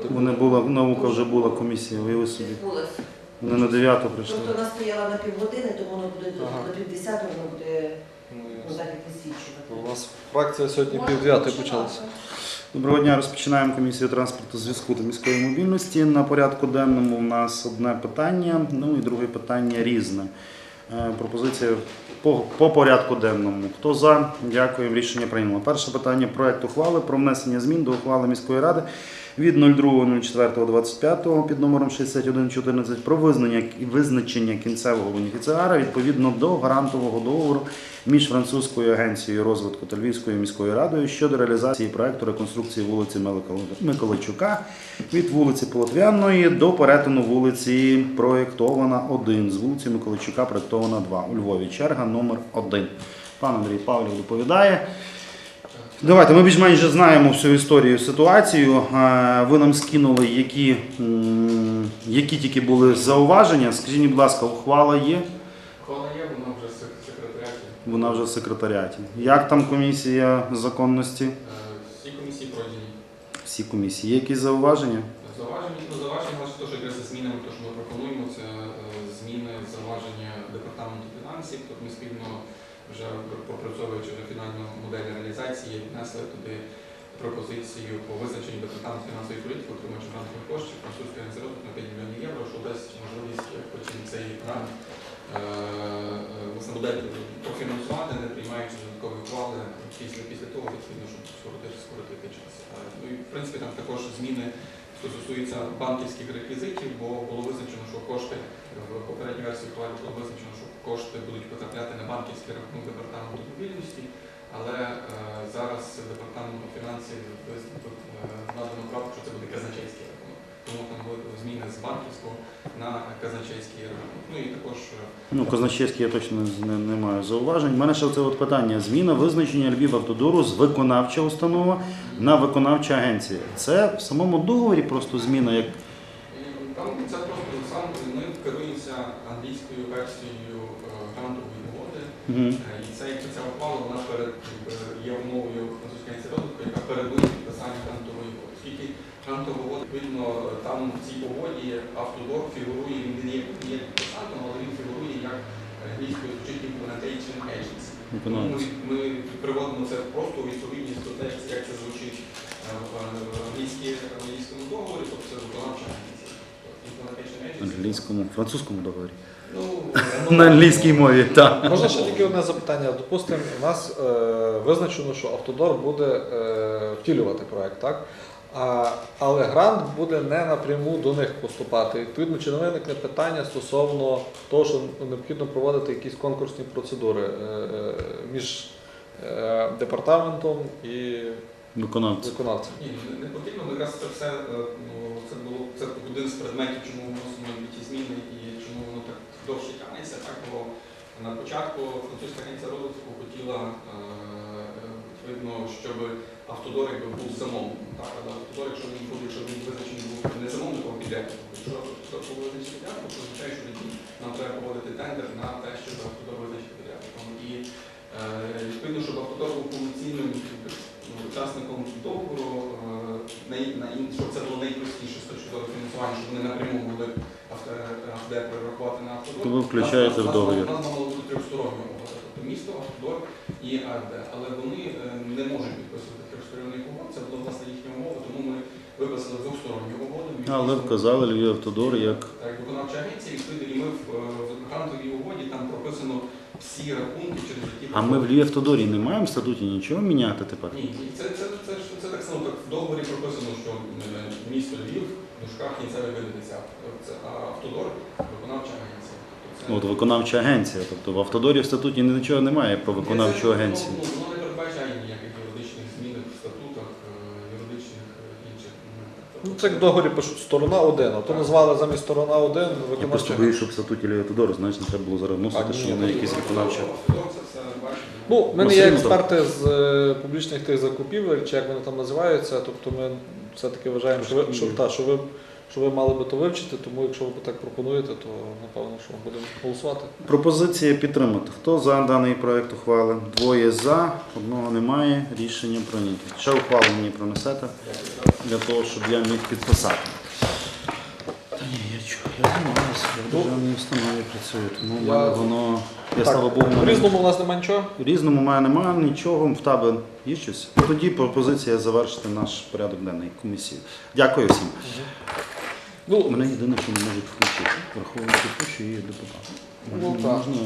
втілювати. Вони була, наука вже була комісія, вияви собі. Відбулося. Вони на 9 прийшли. Тобто вона стояла на півгодини, тому воно буде до, Ага. до півдесятого, воно буде Ну, ну, ясно. У нас фракція сьогодні пів дев'ятої почалася. Доброго дня, розпочинаємо комісію транспорту, зв'язку та міської мобільності. На порядку денному у нас одне питання, ну і друге питання різне. Е, Пропозиція по, по порядку денному. Хто за? Дякуємо. Рішення прийнято. Перше питання проект ухвали про внесення змін до ухвали міської ради від 02.04.25 під номером 6114 про визнання визначення кінцевого бенефіціара відповідно до грантового договору між французькою агенцією розвитку та Львівською міською радою щодо реалізації проекту реконструкції вулиці Микола- Миколайчука від вулиці Полотвяної до перетину вулиці Проєктована 1 з вулиці Миколайчука проєктована 2 у Львові. Черга номер 1. Пан Андрій Павлів доповідає. Давайте, ми більш-менш знаємо всю історію, ситуацію. Е, Ви нам скинули, які, які тільки були зауваження. Скажіть, будь ласка, ухвала є? Ухвала є, вона вже в сек- секретаріаті. Вона вже в секретаріаті. Як там комісія законності? Е, Всі комісії пройдені. Всі комісії. Є якісь зауваження? Зауваження, ну зауваження, що якраз за змінами, те, що ми пропонуємо, це е, зміни, зауваження департаменту фінансів. Тобто ми спільно вже пропрацьовуючи вже фінальну модель реалізації, внесли туди пропозицію по визначенню департаменту фінансової політики, отримуючи грантових коштів французької інституту на 5 мільйонів євро, що дасть можливість е, потім цей грант е, е, власне модель профінансувати, не приймаючи додаткові ухвали після того, відповідно, щоб скоротити, час. Е, Ну і в принципі там також зміни, стосуються банківських реквізитів, бо було визначено, що кошти в попередній версії ухвали було визначено, що кошти будуть потрапляти на банківський рахунок департаменту мобільності, але е, зараз департаменту фінансів виз- е, надано право, що це буде казначейський рахунок. Тому там були зміни з банківського на казначейський рахунок. Ну і також е, Ну, казначейський я точно не, не маю зауважень. У мене ще це от питання. Зміна визначення Львів автодору з виконавча установа на виконавча агенція. Це в самому договорі просто зміна, як Там це просто сам ми керуємося англійською версією е, грантової угоди. Мгм. Е, І це як ця ухвала, вона перед є умовою французької розвитку, яка передує підписання грантової угоди. Грантова угода, відповідно, там в цій угоді автодор фігурує, він не є, підписантом, але він фігурує як е, англійською звучить implementation agency. Тому ми, ми приводимо це просто у відповідність до того, як це звучить е, в англійському договорі, тобто це виконавча агенція. Implementation agency. англійському, французькому договорі. Ну, На англійській мові, так. Можна ще тільки одне запитання. Допустимо, у нас е, визначено, що Автодор буде е, втілювати проект, так? Але грант буде не напряму до них поступати. Відповідно, чи не виникне питання стосовно того, що необхідно проводити якісь конкурсні процедури е, е, між е, департаментом і Виконавця. виконавцем. Ні, не- не потрібно. Якраз це все ну, це було це один з предметів, чому ми вносимо ті зміни і чому воно так довше тягнеться. Так бо на початку французька агенція розвитку хотіла е, відповідно, щоб автодор якби був замовником. Так, але автодор, якщо він буде, якщо він визначений був не замовником, а підрядником. Якщо автодор визначений підрядником, то означає, що тоді нам треба проводити тендер на те, щоб автодор визначити підрядником. І е, відповідно, щоб автодор був повноцінним ну, учасником договору, е, щоб це було найпростіше з точки зору фінансування, щоб вони напряму могли авто- автодор перерахувати на автодор. То ви включаєте в договір. У нас мало бути трьохстороння тобто місто, автодор і АРД. Але вони е, не можуть підписувати трьохсторонніх угод, це була власне їхня умова, тому ми виписали двосторонню угоду. Але вказали Львів автодор як Так, виконавча агенція, відповідно, і ми в, е, грантовій угоді там прописано всі рахунки, через які А ми в Львів автодорі не маємо в статуті нічого міняти тепер. ні, ні, це, це, це, ж- це так само так в договорі прописано, що е, місто Львів в дужках кінцевий видатися. Це а автодор виконавча агенція. Тобто От виконавча агенція. Тобто в автодорі в статуті нічого немає про виконавчу агенцію. Ну, воно не передбачає ніяких юридичних змін в статутах, е, юридичних е, інших моментах. Ну, це як в договорі пишуть сторона 1, а то назвали замість сторона 1 Я просто виконавча. боюсь, щоб в статуті Львів автодору, знаєш, не треба було зараз А, вносити, ні, що вона ну, якісь виконавча. Автодор це все бачить. Ну, ми Ну, не є експерти з е, публічних тих закупівель, чи як вони там називаються, тобто ми все-таки вважаємо, що ви, що, та, що, ви, що ви мали би то вивчити, тому якщо ви так пропонуєте, то напевно, що будемо голосувати. Пропозиція підтримати. Хто за даний проект ухвали? Двоє за, одного немає. Рішення прийнято. Ще ухвалу мені принесете для того, щоб я міг підписати. Та ні, я чую, я займаюся, я в державній установі працюю, тому в Я- воно, я слава Богу, в різному у нас немає нічого. в різному мене немає нічого, в тебе є щось. Ну, Тоді пропозиція завершити наш порядок денний комісії. Дякую всім. Ну, Мене єдине, що не можуть включити, враховуючи те, що є депутат. Ну, так. можна